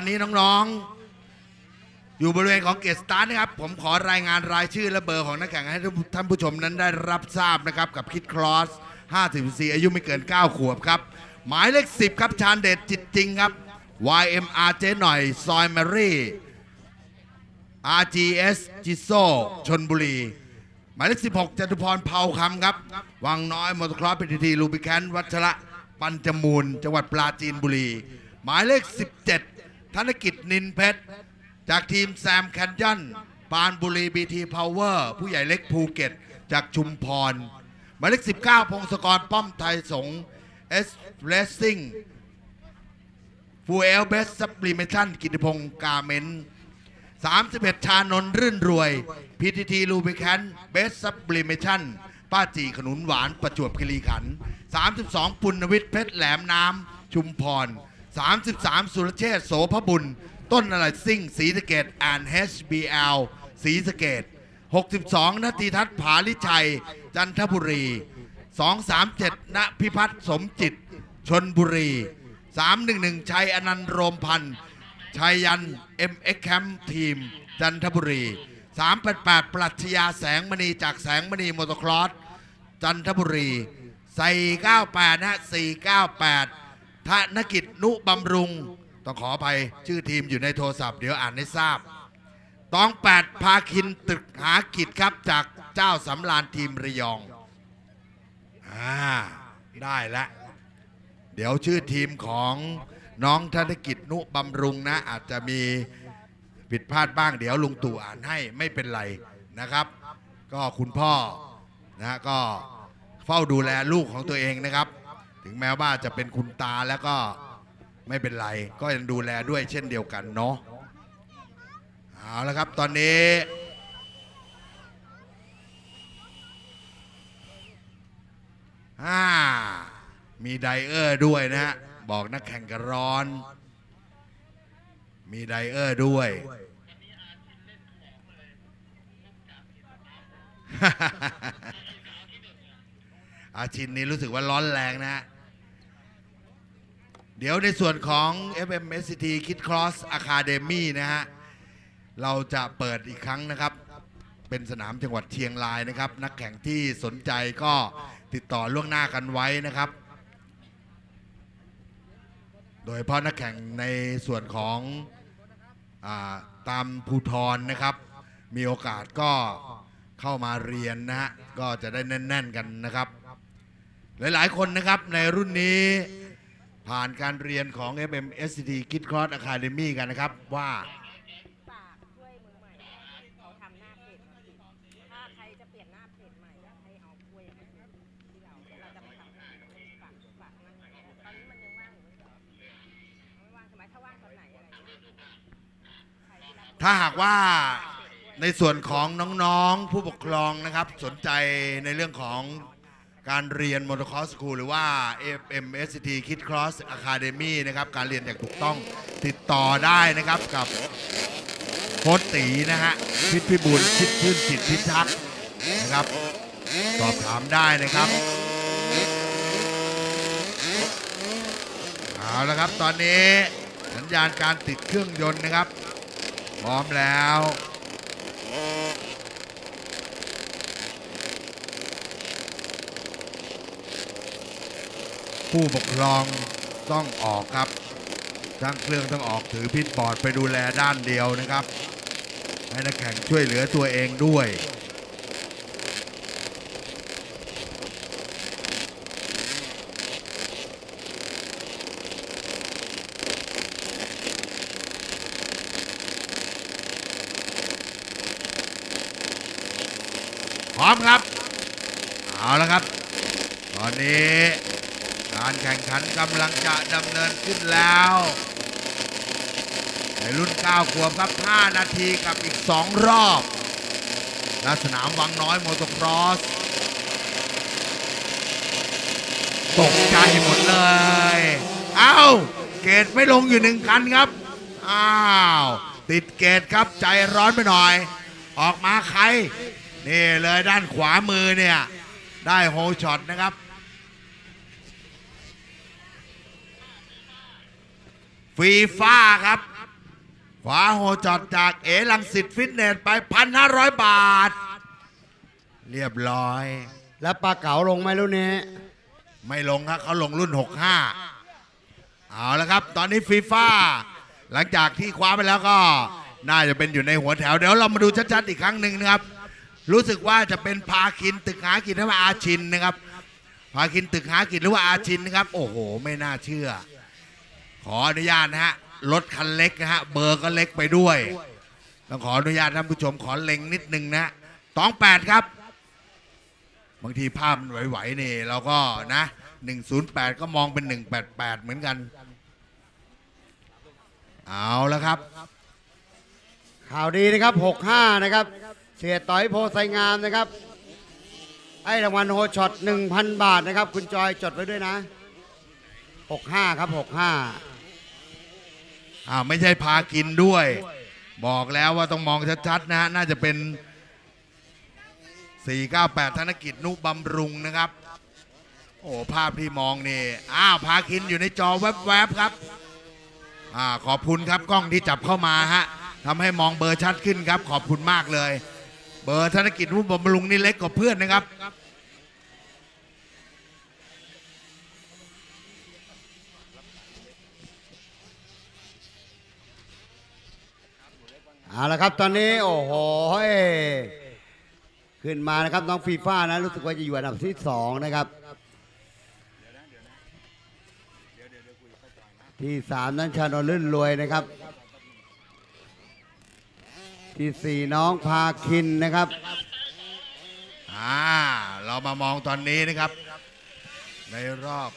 อนนี้น้องๆ อยู่บริเวณของเกตสตาร์นะครับ ผมขอรายงานรายชื่อและเบอร์ของนักแข่งให้ท่านผู้ชมนั้นได้รับทราบนะครับ กับคิดครอส54 อายุไม่เกิน 9 ขวบครับ หมายเลข 10 ครับชาญเดชจิตจริงครับ YMR เจ๊หน่อย ซอยแมรี่ RGS จิโซชนบุรี หมายเลข 16จตุพรเผาคำครับ วังน้อยมอเตอร์คลอสพีทีทีลูบิแคนวัชระปัญจมูล จังหวัดปราจีนบุรี หมายเลข 17 ธนกิจนินเพชร จากทีมแซมแคนยอนปานบุรีบีทีพาวเวอร์ผู้ใหญ่เล็กภูเก็ต จากชุมพรหมายเลข 19 พงศกรป้อมไทยสงเอสเรสซิ่งฟูเอลเบสซับลิเมชันกิติพงศ์กาเมน31 ชานนรื่นรวย PTT ลูบิแคนเบสซับลิเมชันป้าจีขนุนหวานประจวบคีรีขันธ์32 ปุณณวิทย์เพชรแหลมน้ำชุมพร 33 สุรเชษฐ์โสพบุญ ต้นอะไรซิ่งศรีสะเกดอ่าน HBL ศรีสะเกด62นาทีทัศน์ผาลิชัย จันทบุรี 237ณพิพัฒน์สมจิต ชนบุรี 311 ชัยอนันต์โรมพันธ์ชัยยัน MX Camp ทีม จันทบุรี 388 ปรัชญาแสงมณีจากแสงมณีมอเตอร์คลอสจันทบุรี 498นะ498 ธนกิจนุบำรุง ต้องขออภัยชื่อทีมอยู่ในโทรศัพท์เดี๋ยวอ่านให้ทราบตอง8พาคินตึกหากิจครับจากเจ้าสำรานทีมระยองอ่าได้แล้วเดี๋ยวชื่อทีมของน้องธนกิจนุบำรุงนะ อาจจะมีผิดพลาดบ้างเดี๋ยวลุงตู่อ่านให้ไม่เป็นไรนะครับ ก็คุณพ่อนะก็เฝ้าดูแลลูกของตัวเองนะครับ ถึงแม้ว่าจะเป็นคุณตาแล้วก็ไม่เป็นไร ก็ยังดูแลด้วยเช่นเดียวกันเนาะเอาละครับตอนนี้ มีไดเออร์ด้วยนะฮะบอกนักแข่งกันร้อน มีไดเออร์ด้วย อาชินนี้รู้สึกว่าร้อนแรงนะฮะ เดี๋ยวในส่วนของ FMSCT Kid Cross Academy นะฮะ เราจะเปิดอีกครั้งนะครับ เป็นสนามจังหวัดเชียงรายนะครับ นักแข่งที่สนใจก็ติดต่อล่วงหน้ากันไว้นะครับ โดยเฉพาะนักแข่งในส่วนของอตามภูทรนะครับ มีโอกาสก็เข้ามาเรียนนะฮะ ก็จะได้แน่น ๆ กันนะครับ หลาย ๆ คนนะครับในรุ่นนี้ ผ่านการเรียนของ FMSCT Kid Cross Academy กันนะครับว่า ฝากช่วยมือใหม่เขาทำหน้าเพจถ้าใครจะเปลี่ยนหน้าเพจใหม่อยากให้เอากล้วยมาที่เราเราจะมาทำฝากฝากนั่นตอนนี้มันยังว่างอยู่ไหรอไม่ว่างใช่ไหมถ้าว่างตอนไหนอะไรอย่างเงี้ยใครที่รับมือถ้าหากว่าในส่วนของน้องๆผู้ปกครองนะครับ สนใจในเรื่องของ การเรียนมอเตอร์คอร์สคูลหรือว่า FMST Kid Cross Academy นะครับ การเรียนอย่างถูกต้องติดต่อได้นะครับกับโค้ชตีนะฮะพิษพิบูลชิดชื่นจิตพิทักษ์นะครับ สอบถามได้นะครับเอาละครับตอนนี้สัญญาณการติดเครื่องยนต์นะครับ พร้อมแล้ว ผู้ปกครองต้องออกครับช่างเครื่องต้องออกถือพิษบอร์ดไปดูแลด้านเดียวนะครับ ให้นักแข่งช่วยเหลือตัวเองด้วยพร้อมครับ เอาละครับ ตอนนี้ การแข่งขันกำลังจะดำเนินขึ้นแล้ว ในรุ่น 9 ขวบครับ 5 นาทีกับอีก 2 รอบณสนามวังน้อยโมโตครอส ตกใจหมดเลย เอ้า เกตไม่ลงอยู่หนึ่งคันครับ อ้าว ติดเกตครับใจร้อนไปหน่อย ออกมาใคร นี่เลยด้านขวามือเนี่ย ได้โฮช็อตนะครับ ฟีฟ่าครับฝาโฮจอดจากเอลังสิตฟิตเนสไปพันห้าร้อยบาท เรียบร้อย แล้วปลาเก๋าลงไหมรุ่นนี้ ไม่ลงครับเขาลงรุ่น 65 เอาละครับ ตอนนี้ฟีฟ่าหลังจากที่คว้าไปแล้วก็ น่าจะเป็นอยู่ในหัวแถว เดี๋ยวเรามาดูชัดๆอีกครั้งหนึ่งนะครับ รู้สึกว่าจะเป็นพาคินตึกหากินหรือว่าอาชินนะครับ พาคินตึกหากินหรือว่าอาชินนะครับ โอ้โห ไม่น่าเชื่อ ขออนุญาตนะฮะรถคันเล็กนะฮะเบอร์ก็เล็กไปด้วย ต้องขออนุญาตท่านผู้ชมขอเล็งนิดนึงนะตองแปดครับ บางทีภาพมันไหวๆนี่เราก็นะ108 ก็มองเป็น 188 เหมือนกัน เอาแล้วครับ ข่าวดีนะครับ 65 นะครับ เสียต่อยโพไซงามนะครับให้รางวัลโฮช็อต 1,000 บาทนะครับ คุณจอยจดไว้ด้วยนะ 65 ครับ 65 อ่าไม่ใช่พากินด้วย บอกแล้วว่าต้องมองชัดๆนะฮะน่าจะเป็น 498 ธนกิจนุบำรุงนะครับ โอ้ภาพที่มองนี่อ้าวพาคินอยู่ในจอแวบๆครับอ่าขอบคุณครับกล้องที่จับเข้ามาฮะทำให้มองเบอร์ชัดขึ้นครับ ขอบคุณมากเลย เบอร์ธนกิจนุบำรุงนี่เล็กกว่าเพื่อนนะครับ เอาละครับตอนนี้โอ้โหขึ้นมานะครับน้องฟีฟ่านะรู้สึกว่าจะอยู่อันดับที่สองนะครับ ที่สามนั้นชานนลื่นรวยนะครับ ที่สี่น้องพาคินนะครับอ่าเรามามองตอนนี้นะครับ ในรอบ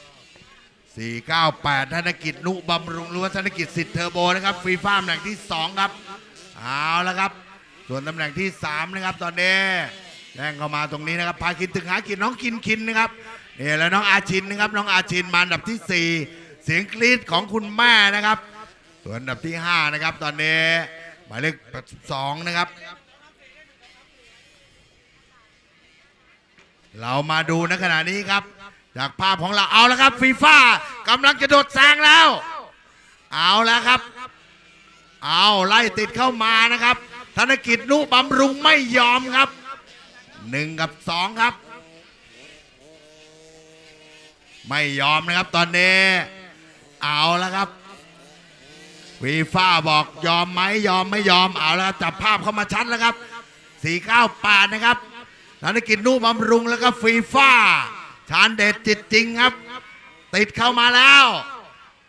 498 ธนกิจนุบำรุงหรือว่าธนกิจสิทธิ์เทอร์โบนะครับฟีฟ้าตำแหน่งที่ 2 ครับ เอาแล้วครับ ส่วนตำแหน่งที่ 3 นะครับ ตอนนี้แรงเข้ามาตรงนี้นะครับพาคินตึงหากินน้องกินคินนะครับนี่แล้วน้องอาชินนะครับ น้องอาชินมาอันดับที่ 4 เสียงกรี๊ดของคุณแม่นะครับ ส่วนอันดับที่ 5 นะครับ ตอนนี้หมายเลข82นะครับ เรามาดูในขณะนี้ครับ จากภาพของเราเอาแล้วครับฟีฟ่ากำลังจะโดดแซงแล้ว เอาแล้วครับ เอาไล่ติดเข้ามานะครับ ธนกิจนุบำรุงไม่ยอมครับหนึ่งกับสองครับ ไม่ยอมนะครับตอนนี้ เอาแล้วครับฟีฟ่าบอกยอมไหมยอมไม่ยอมเอาแล้วจับภาพเข้ามาชัดแล้วครับ498นะครับธนกิจนุ่บำรุงแล้วก็ฟีฟ่าชานเดชจิตจริงครับ ติดเข้ามาแล้ว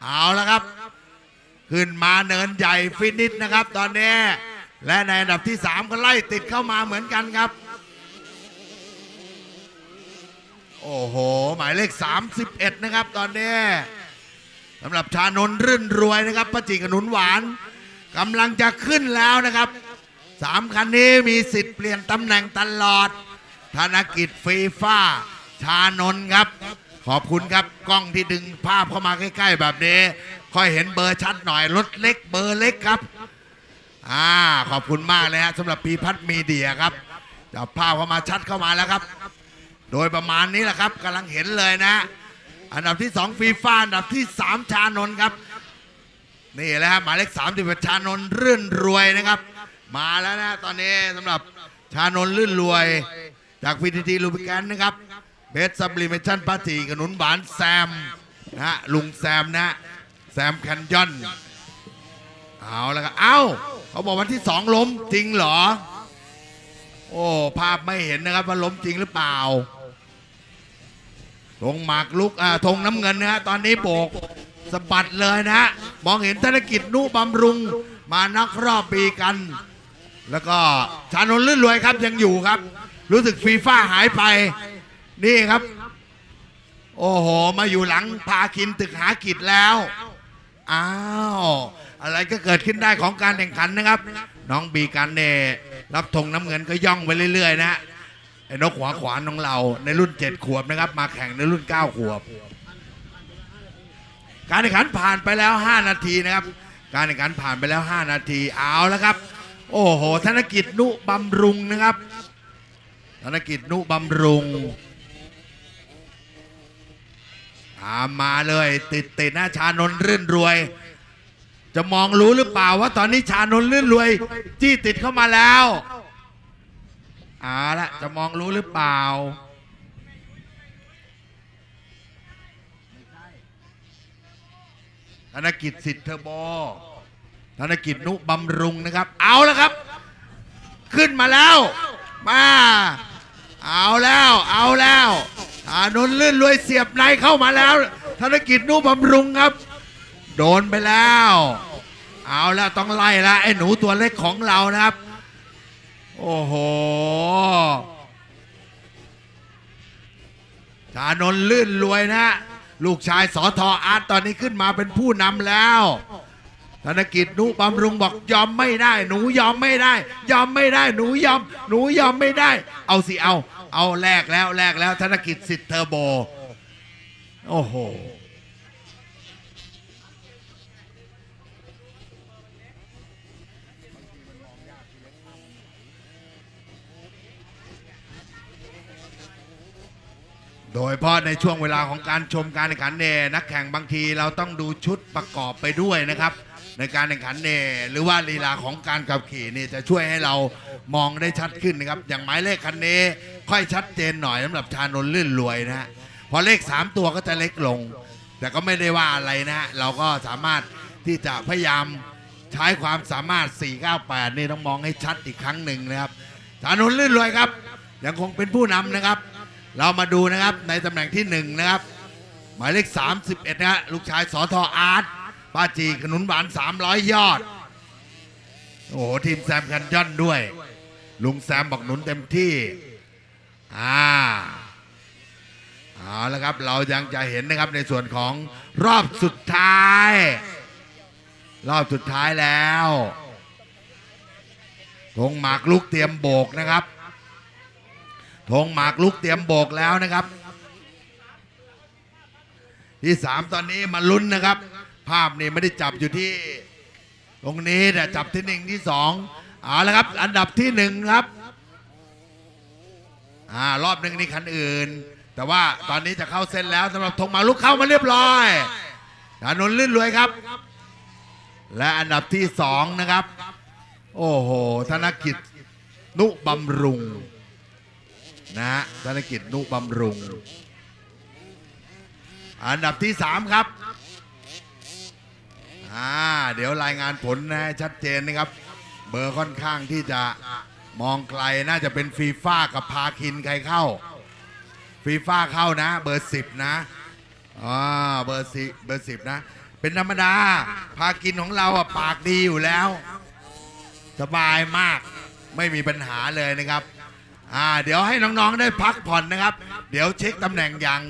เอาแล้วครับ ขึ้นมาเนินใหญ่ฟินิชนะครับ ตอนนี้ และในอันดับที่ 3 ก็ไล่ติดเข้ามาเหมือนกันครับ โอ้โห หมายเลข 31 นะครับตอนนี้สำหรับชานนรื่นรวยนะครับประจิกขนุนหวานกำลังจะขึ้นแล้วนะครับสามคันนี้มีสิทธิ์เปลี่ยนตำแหน่งตลอด ธนกิจฟีฟ่าชานนครับ ขอบคุณครับกล้องที่ดึงภาพเข้ามาใกล้ ๆ แบบนี้ ค่อยเห็นเบอร์ชัดหน่อยรถเล็กเบอร์เล็กครับอ่าขอบคุณมากเลยฮะสำหรับพีพัฒน์มีเดียครับจับภาพเข้ามาชัดเข้ามาแล้วครับ โดยประมาณนี้แหละครับกำลังเห็นเลยนะ อันดับที่ 2 ฟีฟ่าอันดับที่ 3 ชานนท์ครับ นี่แหละครับหมายเลขสามสิบชานนท์รื่นรวยนะครับ มาแล้วนะตอนนี้สำหรับชานนท์รื่นรวย จากพีทีทีลูบิแกนนะครับเบสซับลิเมชั่นปาร์ตีขนุนหวานแซมนะฮะลุงแซมนะ แซมแคนยอน เอาแล้วครับเอ้า เขาบอกวันที่สองล้มจริงเหรอ โอ้ ภาพไม่เห็นนะครับว่าล้มจริงหรือเปล่าธงหมากลุกอ่าธงน้ำเงินนะฮะตอนนี้โบกสะบัดเลยนะฮะมองเห็นธนกิจนุบำรุงมานักรอบปีกัน แล้วก็ชานนท์ลื่นรวยครับยังอยู่ครับ รู้สึกฟีฟ่าหายไป นี่ครับ โอ้โห มาอยู่หลังพาคินตึกหากิจแล้ว อ้าว อะไรก็เกิดขึ้นได้ของการแข่งขันนะครับ น้องบีกันเน่รับธงน้ำเงินก็ย่องไปเรื่อย ๆ นะฮะไอ้นกหัวขวานของเราในรุ่น 7 ขวบนะครับ มาแข่งในรุ่น 9 ขวบ การแข่งขันผ่านไปแล้ว 5 นาทีนะครับ การแข่งขันผ่านไปแล้ว 5 นาทีเอาแล้วครับ โอ้โห ธนกิจนุบำรุงนะครับ ธนกิจนุบำรุงามาเลย ติดติดหน้าชานนท์รื่นรวย จะมองรู้หรือเปล่าว่าตอนนี้ชานนท์ลื่นรวย จี้ติดเข้ามาแล้วเอาละจะมองรู้หรือเปล่า ธนกิจสิทธิ์เทอร์โบธนกิจนุบำรุงนะครับ เอาแล้วครับ ขึ้นมาแล้ว มา เอาแล้ว เอาแล้ว อานนท์ลื่นรวยเสียบในเข้ามาแล้ว ธนกิจนุ่มบำรุงครับ โดนไปแล้ว เอาแล้วต้องไล่ละไอ้หนูตัวเล็กของเรานะครับ โอ้โหชานนท์ลื่นรวยนะ ลูกชายสอทออาร์ตตอนนี้ขึ้นมาเป็นผู้นำแล้วธนกิจนุบำรุงบอกยอมไม่ได้ หนูยอมไม่ได้ ยอมไม่ได้ หนูยอม หนูยอมไม่ได้ เอาสิเอา เอาแลกแล้วแลกแล้วธนกิจสิทธิ์เทอร์โบ โอ้โห โดยเฉพาะในช่วงเวลาของการชมการแข่งขันเนี่ยนักแข่งบางทีเราต้องดูชุดประกอบไปด้วยนะครับ ในการแข่งขันเนี่ยหรือว่าลีลาของการขับขี่นี่จะช่วยให้เรามองได้ชัดขึ้นนะครับ อย่างหมายเลขคันนี้ ค่อยชัดเจนหน่อยสำหรับชานนท์ลื่นรวยนะฮะพอเลข 3 ตัวก็จะเล็กลง แต่ก็ไม่ได้ว่าอะไรนะฮะเราก็สามารถที่จะพยายามใช้ความสามารถ 498 นี่ต้องมองให้ชัดอีกครั้งหนึ่งนะครับชานนท์ลื่นรวยครับ ยังคงเป็นผู้นำนะครับ เรามาดูนะครับในตำแหน่งที่หนึ่งนะครับ หมายเลข 31นะฮะลูกชายสอทออาร์ตป้าจีขนุนหวาน 300 ยอดโอ้โหทีมแซมกันย่อนด้วย ลุงแซมบอกหนุนเต็มที่ อ่าเอาละครับเรายังจะเห็นนะครับในส่วนของรอบสุดท้าย รอบสุดท้ายแล้วธงหมากลุกเตรียมโบกนะครับธงหมากลุกเตรียมโบกแล้วนะครับ ที่สามตอนนี้มาลุ้นนะครับ ภาพนี่ไม่ได้จับอยู่ที่ ตรงนี้แต่จับที่หนึ่งที่สองเอาละครับ อันดับที่หนึ่งครับ อ่ารอบหนึ่งนี่คันอื่น แต่ว่าตอนนี้จะเข้าเส้นแล้วสำหรับธงมาลุกเข้ามาเรียบร้อยถนนลื่นรวยครับ และอันดับที่สองนะครับ โอ้โห ธนกิจนุบำรุงนะฮะธนกิจนุบำรุง อันดับที่3ครับอ่าเดี๋ยวรายงานผลนะชัดเจนนะครับ เบอร์ค่อนข้างที่จะ มองไกลน่าจะเป็นฟีฟ่ากับพาคินใครเข้า ฟีฟ่าเข้านะ เบอร์สิบนะอ่าเบอร์สิเบอร์สิบนะ เป็นธรรมดา พากินของเราอะปากดีอยู่แล้ว สบายมากไม่มีปัญหาเลยนะครับอ่าเดี๋ยวให้น้องๆได้พักผ่อนนะครับ เดี๋ยวเช็คตำแหน่งอย่าง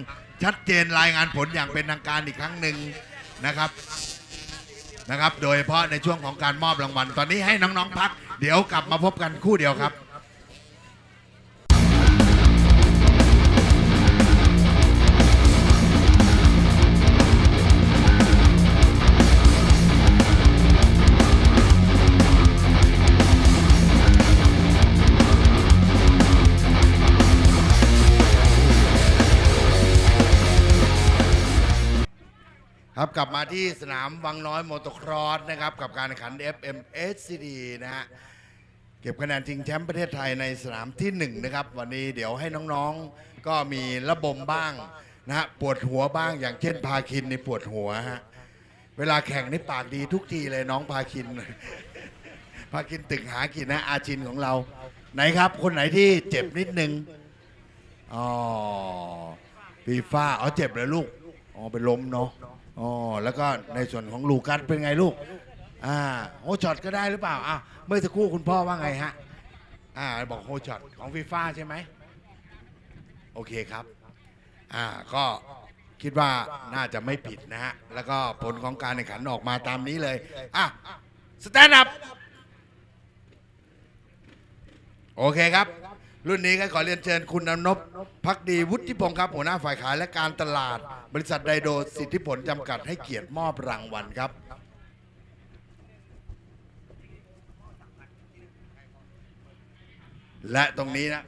ชัดเจนรายงานผลอย่างเป็นทางการอีกครั้งหนึ่งนะครับนะครับ โดยเฉพาะในช่วงของการมอบรางวัล ตอนนี้ให้น้องๆพัก เดี๋ยวกลับมาพบกันคู่เดียวครับ กลับมาที่สนามวังน้อยโมอเตครอสนะครับ กับการแข่งขัน FMSCD นะฮะเก็บคะแนนชิงแชมป์ประเทศไทยในสนามที่ 1 นะครับ วันนี้เดี๋ยวให้น้องๆก็มีระบมบ้างนะฮะปวดหัวบ้างอย่างเช่นพาคินในปวดหัวฮะเวลาแข่งนี่ปากดีทุกทีเลยน้องพาคิน พาคินตึกหากินนะอาชินของเรา ไหนครับ คนไหนที่เจ็บนิดนึงอ๋อฟีฟ่าเอเจ็บเลยลูกอ๋อเป็นล้มเนาะ อ๋อแล้วก็ในส่วนของลูกัสเป็นไงลูกอ่าโฮช็อตก็ได้หรือเปล่าอะเมื่อสักครู่คุณพ่อว่าไงฮะอ่าบอกโฮช็อตของฟีฟ่าใช่ไหมโอเคครับอ่าก็คิดว่าน่าจะไม่ผิดนะฮะแล้วก็ผลของการแข่งขันออกมาตามนี้เลยอะสแตนด์อัพโอเคครับ รุ่นนี้ก็ขอเรียนเชิญคุณอนนบพักดีวุฒิพงศ์ครับ หัวหน้าฝ่ายขายและการตลาด บริษัทไดโดสิทธิผลจำกัดให้เกียรติมอบรางวัลครับ และตรงนี้นะ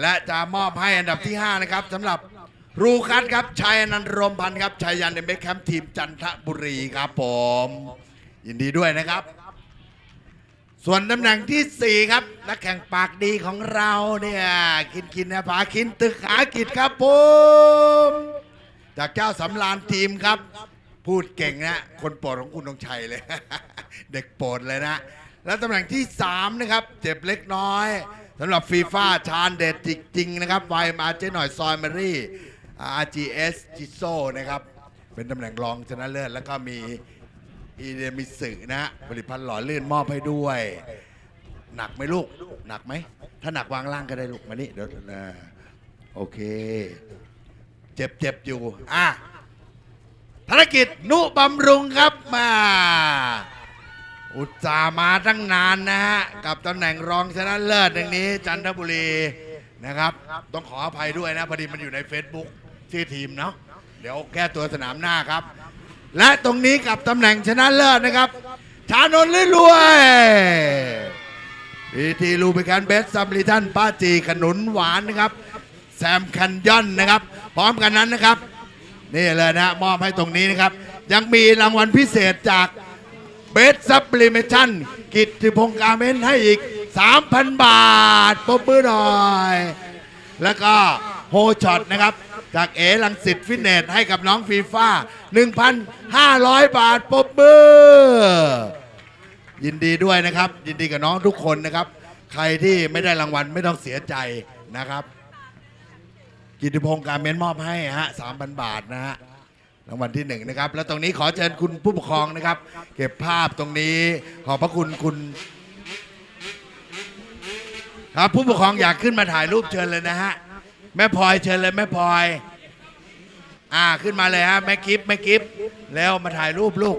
และจะมอบให้อันดับที่ 5 นะครับสำหรับรูคัสครับชัยนันรมพันธ์ครับชัยยันเอ็มเบคแคมป์ทีมจันทบุรีครับผม ยินดีด้วยนะครับ ส่วนตำแหน่งทีสี่ 4 ครับ นักแข่งปากดีของเราเนี่ยคินคินนะผาคินตึกหากิจครับผมจากเจ้าสำรานทีมครับ พูดเก่งนะ คนโปรดของคุณธงชัยเลย เด็กโปรดเลยนะ แล้วตำแหน่งที่ 3 นะครับ เจ็บเล็กน้อยสำหรับฟีฟ่าชาญเด็ดจริงๆนะครับไวมาเจ๊หน่อยซอยมารี่ RGS จิโซนะครับ เป็นตำแหน่งรองชนะเลิศแล้วก็มี อีเดมิสึนะฮะผลิตภัณฑ์หล่อลื่นมอบให้ด้วย หนักไหมลูก หนักไหม ถ้าหนักวางล่างก็ได้ลูกมานี่เดี๋ยวนะโอเค เจ็บเจ็บอยู่ อะธนกิจนุบำรุงครับมา อุตสาห์มาตั้งนานนะฮะ กับตำแหน่งรองชนะเลิศอย่างนี้ จันทบุรีนะครับ ต้องขออภัยด้วยนะพอดีมันอยู่ใน Facebook ชื่อทีมเนาะเดี๋ยวแก้ตัวสนามหน้าครับ และตรงนี้กับตำแหน่งชนะเลิศนะครับ ชานนท์ลื่นรวยพีทีลูบิกันเบสซัมลิทันป้าจีขนุนหวานนะครับ แซมคันยอนนะครับ พร้อมกันนั้นนะครับ นี่เลยนะมอบให้ตรงนี้นะครับ ยังมีรางวัลพิเศษจากเบสซับลิเมชันกิตติพงการเมนให้อีก 3,000 บาทปรบมือหน่อย แล้วก็โฮช็อตนะครับ จากเอลังสิตฟิตเนสให้กับน้องฟีฟ่า1,500 บาทปบมือยินดีด้วยนะครับ ยินดีกับน้องทุกคนนะครับ ใครที่ไม่ได้รางวัลไม่ต้องเสียใจนะครับ กิติพงศ์การเม้นมอบให้ฮะสามพันบาทนะฮะรางวัลที่หนึ่งนะครับ แล้วตรงนี้ขอเชิญคุณผู้ปกครองนะครับ เก็บภาพตรงนี้ขอบพระคุณคุณครับผู้ปกครองอยากขึ้นมาถ่ายรูปเชิญเลยนะฮะแม่พลอยเชิญเลยแม่พลอย อ่าขึ้นมาเลยฮะแม่กิฟแม่กิฟแล้วมาถ่ายรูปลูก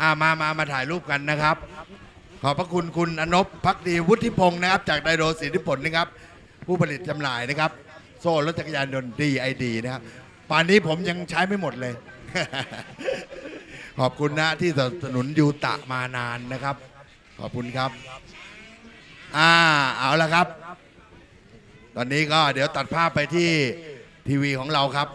อ่ามามามาถ่ายรูปกันนะครับ ขอบพระคุณคุณอนบพักดีวุฒิพงศ์นะครับ จากไดโดสิทธิผลนะครับ ผู้ผลิตจำหน่ายนะครับ โซ่รถจักรยานยนต์ดีไอดีนะครับป่านนี้ผมยังใช้ไม่หมดเลย ขอบคุณนะที่สนับสนุนยูตะมานานนะครับ ขอบคุณครับ อ่าเอาละครับ ตอนนี้ก็เดี๋ยวตัดภาพไปที่ทีวีของเราครับ